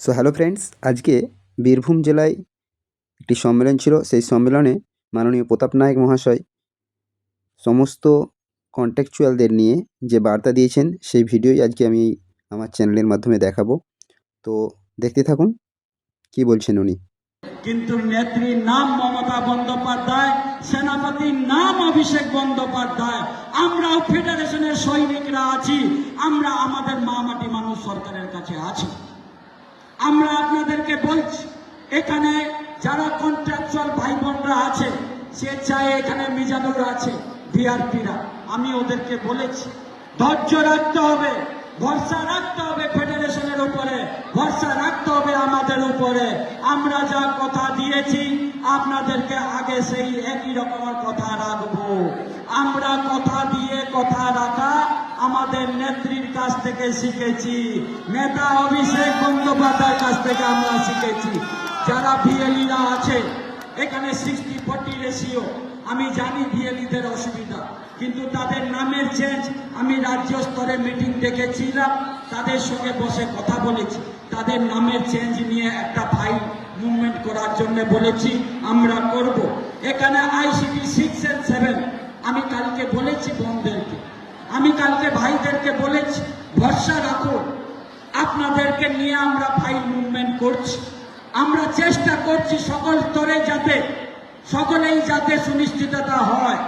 So hello friends আজকে বীরভূম জেলায় একটি সম্মেলন ছিল। সেই সম্মেলনে মাননীয় প্রতাপ নায়ক মহাশয় সমস্ত কন্ট্যাকচুয়ালদের নিয়ে যে বার্তা দিয়েছেন, সেই ভিডিওই আজকে আমি আমার চ্যানেলের মাধ্যমে দেখাবো। তো, দেখতে থাকুন, কি বলছেন উনি? কিন্তু নেত্রীর নাম মমতা বন্দ্যোপাধ্যায় সেনাপতির নাম অভিষেক বন্দ্যোপাধ্যায়, আমরাও ফেডারেশনের সৈনিকরা আছি, আমরা আমাদের মা মাটি মানুষ সরকারের কাছে আছি। আমরা আপনাদেরকে বলছি, এখানে যারা কন্ট্রাকচুয়াল ভাই বোনরা আছে সে চায় এখানে মিজানুর আছে ভিআরপিরা আমি ওদেরকে বলেছি, ধৈর্য রাখতে হবে, ভরসা রাখতে হবে ফেডারেশনের উপরে, ভরসা রাখতে হবে আমাদের উপরে। আমরা যা কথা দিয়েছি, আপনাদেরকে আগে সেই একই রকমের কথা রাখব। থেকে শিখেছি। নেতা অভিষেক বন্দ্যোপাধ্যায়ের কাছ থেকে আমরা শিখেছি। যারা ভিএলিরা আছে, এখানে সিক্সটি ফোর্টি রেশিও আমি জানি ভিএলিদের অসুবিধা। কিন্তু তাদের নামের চেঞ্জ আমি রাজ্য স্তরে মিটিং ডেকেছিলাম তাদের সঙ্গে বসে কথা বলেছি। তাদের নামের চেঞ্জ নিয়ে একটা ফাইল মুভমেন্ট করার জন্য বলেছি, আমরা করব। এখানে আইসিটি সিক্স এন্ড সেভেন আমি কালকে বলেছি বোনদেরকে আমি কালকে ভাইদেরকে বলেছি, ভরসা রাখুন আপনাদেরকে নিয়ে আমরা ফাইল মুভমেন্ট করছি। আমরা চেষ্টা করছি সকল স্তরে যাতে, সকলেই যাতে সুনিশ্চিততা হয়।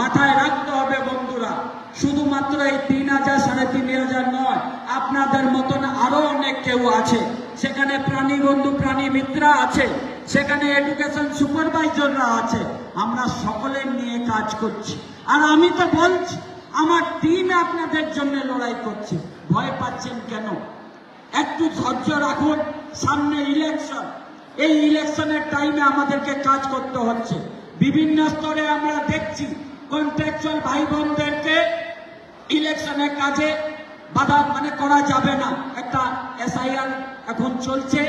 মাথায় রাখতে হবে বন্ধুরা, শুধুমাত্র এই তিন হাজার সাড়ে তিন হাজার নয়, আপনাদের মতন আরও অনেক কেউ আছে। সেখানে প্রাণী বন্ধু, প্রাণী মিত্রা আছে। সেখানে এডুকেশন সুপারভাইজাররা আছে। আমরা সকলের নিয়ে কাজ করছি। আর আমি তো বলছি আমার টিম আপনাদের জন্য লড়াই করছে। ভয় পাচ্ছেন কেন? একটু ধৈর্য রাখুন, সামনে ইলেকশন এই ইলেকশনের টাইমে আমাদেরকে কাজ করতে হচ্ছে। বিভিন্ন স্তরে আমরা দেখছি কন্ট্রাকচুয়াল ভাই বোনদেরকে ইলেকশনের কাজে বাধা মানে করা যাবে না। একটা এসআইআর এখন চলছে।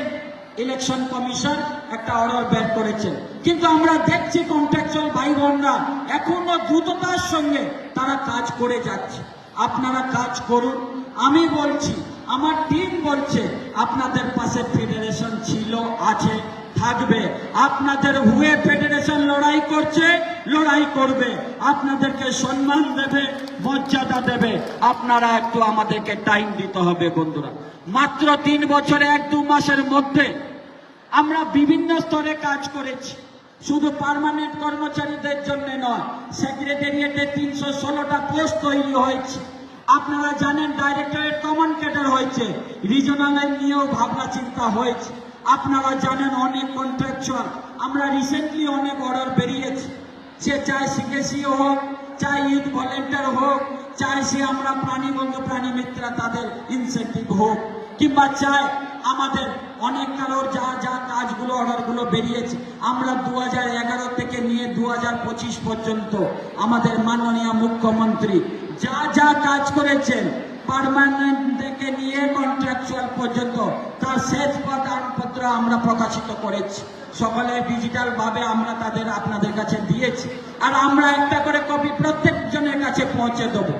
ইলেকশন কমিশন একটা অর্ডার বের করেছেন কিন্তু আমরা দেখছি কন্ট্রাকচুয়াল ভাই বোনরা এখনও দ্রুততার সঙ্গে তারা কাজ করে যাচ্ছে। আপনারা কাজ করুন। আমি বলছি, আমার টিম বলছে, আপনাদের পাশে ফেডারেশন ছিল, আছে। থাকবে। আপনাদের হুয়ে ফেডারেশন লড়াই করছে, লড়াই করবে। আপনাদেরকে সম্মান দেবে, মর্যাদা দেবে। আপনারা একটু আমাদেরকে টাইম দিতে হবে, বন্ধুরা। মাত্র তিন বছরে এক দু মাসের মধ্যে আমরা বিভিন্ন স্তরে কাজ করেছি। শুধু পার্মানেন্ট কর্মচারীদের জন্য নয়, সেক্রেটারিয়েটে তিনশো ষোলোটা পোস্ট তৈরি হয়েছে। আপনারা জানেন, ডাইরেক্টরেট কমন ক্যাডার হয়েছে। রিজনালের নিয়েও ভাবনা চিন্তা হয়েছে। আপনারা জানেন অনেক কন্ট্রাকচুয়াল আমরা রিসেন্টলি অনেক অর্ডার বেরিয়েছি। সে চায় সিকেসিও হোক চাই ইউথ ভলেন্টিয়ার হোক চাই সে আমরা প্রাণী বন্ধু, প্রাণী মিত্রা, তাদের ইনসেন্টিভ হোক। কিংবা চাই আমাদের অনেক কারোর যা যা কাজগুলো অর্ডারগুলো বেরিয়েছে। আমরা দু হাজার এগারো থেকে নিয়ে দু হাজার পঁচিশ পর্যন্ত আমাদের মাননীয় মুখ্যমন্ত্রী যা যা কাজ করেছেন পার্মানেন্ট থেকে নিয়ে কন্ট্রাকচুয়াল পর্যন্ত, তার শেষ পত্র আমরা প্রকাশিত করেছি। সকলে ডিজিটাল ভাবে আমরা তাদের, আপনাদের কাছে দিয়েছি। আর আমরা একটা করে কপি প্রত্যেকজনের কাছে পৌঁছে দেবো।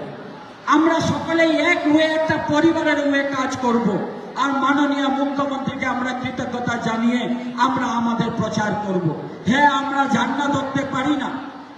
আমরা সকলেই এক হয়ে একটা পরিবারের হয়ে কাজ করব। আর মাননীয় মুখ্যমন্ত্রীকে আমরা কৃতজ্ঞতা জানিয়ে আমরা আমাদের প্রচার করব। হ্যাঁ আমরা ঝান্ডা ধরতে পারি না।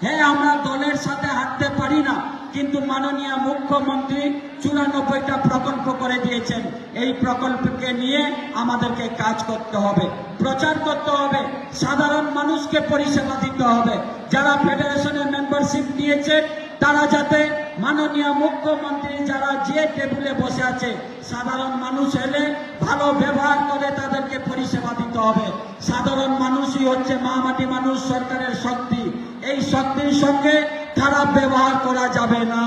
হ্যাঁ আমরা দলের সাথে হাঁটতে পারি না। কিন্তু মাননীয় মুখ্যমন্ত্রী চুরানব্বইটা প্রকল্প করে দিয়েছেন। এই প্রকল্পকে নিয়ে আমাদেরকে কাজ করতে হবে, প্রচার করতে হবে, সাধারণ মানুষকে পরিষেবা দিতে হবে। যারা ফেডারেশনের মেম্বারশিপ নিয়েছে তারা যাতে মাননীয় মুখ্যমন্ত্রী যারা যে টেবিলে বসে আছে, সাধারণ মানুষ এলে ভালো ব্যবহার করে তাদেরকে পরিষেবা দিতে হবে। সাধারণ মানুষই হচ্ছে মা মাটি মানুষ, সরকারের শক্তি। এই শক্তির সঙ্গে খারাপ ব্যবহার করা যাবে না।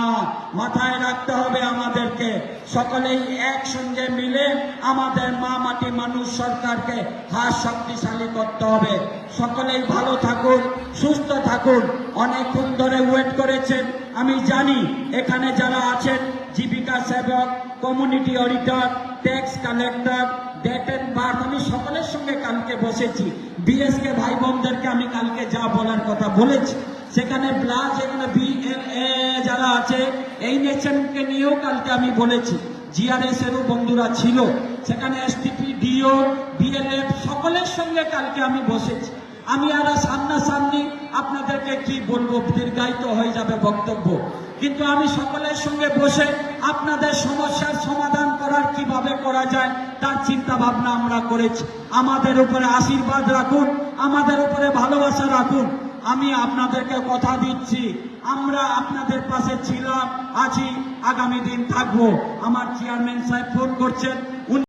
মাথায় রাখতে হবে আমাদেরকে। সকলেই একসঙ্গে মিলে আমাদের মা মাটি মানুষ সরকারকে হাত শক্তিশালী করতে হবে। সকলেই ভালো থাকুন, সুস্থ থাকুন। অনেকক্ষণ ধরে ওয়েট করেছেন। আমি জানি এখানে যারা আছেন, জীবিকা সেবক community auditor tax collector date and birth আমি সকলের সঙ্গে কালকে বসেছি। বিএসকে ভাই বোনদেরকে আমি কালকে যা বলার কথা বলেছি। সেখানে ব্লাস এখানে বিএলএ যারা আছে, এই নেশনকে নিয়েও কালকে আমি বলেছি জিআরএস এরও বন্ধুরা ছিল। সেখানে এসটিপি ডিও বিএলএফ সকলের সঙ্গে কালকে আমি বসেছি। আমি আর সামনাসামনি আপনাদেরকে কি বলব, দীর্ঘায়িত হয়ে যাবে বক্তব্য। কিন্তু আমি সকলের সঙ্গে বসে আপনাদের সমস্যার সমাধান করার কীভাবে করা যায়, তার চিন্তা ভাবনা আমরা করেছি। আমাদের উপরে আশীর্বাদ রাখুন, আমাদের উপরে ভালোবাসা রাখুন। আমি আপনাদেরকে কথা দিচ্ছি। আমরা আপনাদের পাশে ছিলাম, আছি, আগামী দিন থাকব। আমার চেয়ারম্যান সাহেব ফোন করছেন।